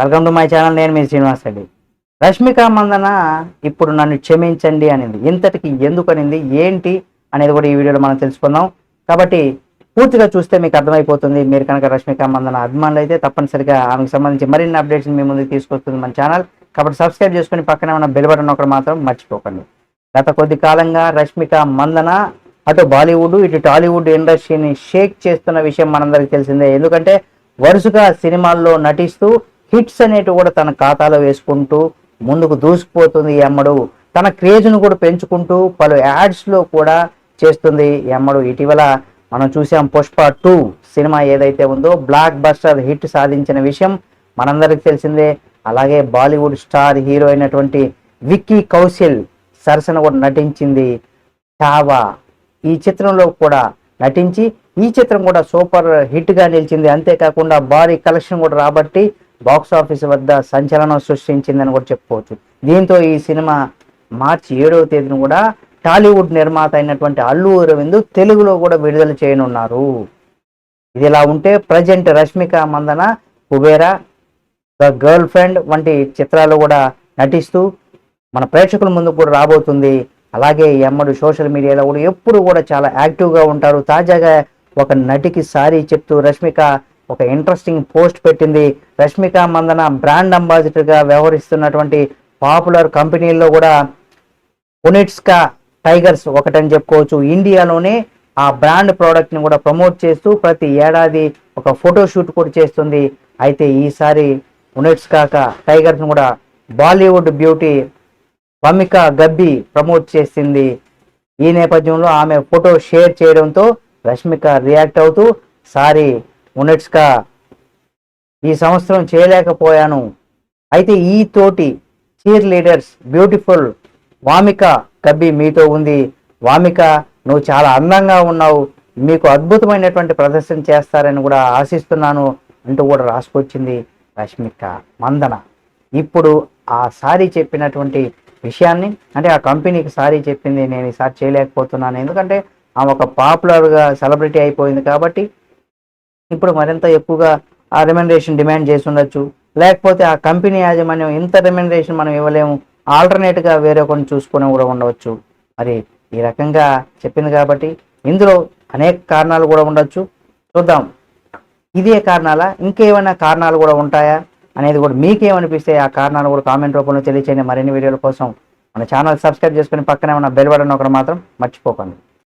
Welcome to my channel నేను మీ శ్రీనివాస్ రెడ్డి. రష్మిక మందన ఇప్పుడు నన్ను క్షమించండి అనింది. ఇంతటికి ఎందుకు అనింది? ఏంటి అనేది కూడా ఈ వీడియోలో మనం తెలుసుకుందాం. కాబట్టి పూర్తిగా చూస్తే మీకు అర్థమైపోతుంది. మీరు కనుక రష్మిక మందన అభిమానులు అయితే తప్పనిసరిగా ఆమెకు సంబంధించి మరిన్ని అప్డేట్స్ మీ ముందుకు తీసుకొస్తుంది మన ఛానల్. కాబట్టి సబ్స్క్రైబ్ చేసుకుని పక్కనే ఉన్న బెల్ బటన్ ఒకటి మాత్రం మర్చిపోకండి. గత కొద్ది కాలంగా రష్మిక మందన అటు బాలీవుడ్ ఇటు టాలీవుడ్ ఇండస్ట్రీని షేక్ చేస్తున్న విషయం మనందరికీ తెలిసిందే. ఎందుకంటే వరుసగా సినిమాల్లో నటిస్తూ హిట్స్ అనేటివి కూడా తన ఖాతాలో వేసుకుంటూ ముందుకు దూసుకుపోతుంది ఈ అమ్మడు. తన క్రేజ్ను కూడా పెంచుకుంటూ పలు యాడ్స్లో కూడా చేస్తుంది ఈ అమ్మడు. ఇటీవల మనం చూసాం పుష్ప టూ సినిమా ఏదైతే ఉందో బ్లాక్ బస్టర్ హిట్ సాధించిన విషయం మనందరికి తెలిసిందే. అలాగే బాలీవుడ్ స్టార్ హీరో అయినటువంటి విక్కీ కౌశల్ సరసన కూడా నటించింది చావా. ఈ చిత్రంలో కూడా నటించి ఈ చిత్రం కూడా సూపర్ హిట్గా నిలిచింది. అంతేకాకుండా భారీ కలెక్షన్ కూడా రాబట్టి బాక్స్ ఆఫీస్ వద్ద సంచలనం సృష్టించిందని కూడా చెప్పుకోవచ్చు. దీంతో ఈ సినిమా మార్చి ఏడవ తేదీన కూడా టాలీవుడ్ నిర్మాత అయినటువంటి అల్లు అరవింద్ తెలుగులో కూడా విడుదల చేయనున్నారు. ఇది ఇలా ఉంటే present Rashmika Mandanna Kubera the girlfriend వంటి చిత్రాలు కూడా నటిస్తూ మన ప్రేక్షకుల ముందు కూడా రాబోతుంది. అలాగే ఈ అమ్మడు సోషల్ మీడియాలో కూడా ఎప్పుడు కూడా చాలా యాక్టివ్గా ఉంటారు. తాజాగా ఒక నటికి సారీ చెప్తూ రష్మిక ఒక ఇంట్రెస్టింగ్ పోస్ట్ పెట్టింది. రష్మిక మందన బ్రాండ్ అంబాసిడర్గా వ్యవహరిస్తున్నటువంటి పాపులర్ కంపెనీల్లో కూడా ఉనిట్స్కా టైగర్స్ ఒకటని చెప్పుకోవచ్చు. ఇండియాలోనే ఆ బ్రాండ్ ప్రోడక్ట్ని కూడా ప్రమోట్ చేస్తూ ప్రతి ఏడాది ఒక ఫోటోషూట్ కూడా చేస్తుంది. అయితే ఈసారి ఉనిట్స్కాక టైగర్స్ని కూడా బాలీవుడ్ బ్యూటీ వమిక గబ్బి ప్రమోట్ చేసింది. ఈ నేపథ్యంలో ఆమె ఫోటో షేర్ చేయడంతో రష్మిక రియాక్ట్ అవుతూ సారీ ఉనెట్స్కా ఈ సంవత్సరం చేయలేకపోయాను. అయితే ఈ తోటి cheer leaders beautiful Wamiqa Gabbi మీతో ఉంది. వామిక నువ్వు చాలా అందంగా ఉన్నావు. మీకు అద్భుతమైనటువంటి ప్రదర్శన చేస్తారని కూడా ఆశిస్తున్నాను అంటూ కూడా రాసుకొచ్చింది రష్మిక మందన. ఇప్పుడు ఆ సారీ చెప్పినటువంటి విషయాన్ని అంటే ఆ కంపెనీకి సారీ చెప్పింది నేను ఈసారి చేయలేకపోతున్నాను. ఎందుకంటే ఆమె ఒక పాపులర్గా సెలబ్రిటీ అయిపోయింది కాబట్టి ఇప్పుడు మరింత ఎక్కువగా ఆ రెమ్యునరేషన్ డిమాండ్ చేసి ఉండొచ్చు. లేకపోతే ఆ కంపెనీ యాజమాన్యం ఇంత రెమ్యునరేషన్ మనం ఇవ్వలేము. ఆల్టర్నేట్గా వేరే కొన్ని చూసుకొని కూడా ఉండవచ్చు. మరి ఈ రకంగా చెప్పింది కాబట్టి ఇందులో అనేక కారణాలు కూడా ఉండొచ్చు. చూద్దాం. ఇదే కారణాలా? ఇంకేమైనా కారణాలు కూడా ఉంటాయా? అనేది కూడా మీకేమనిపిస్తే ఆ కారణాలు కూడా కామెంట్ రూపంలో తెలియచేయండి. మరిన్ని వీడియోల కోసం మన ఛానల్ సబ్స్క్రైబ్ చేసుకుని పక్కనే ఉన్న బెల్ బటన్ ఒకటి మాత్రం మర్చిపోకండి.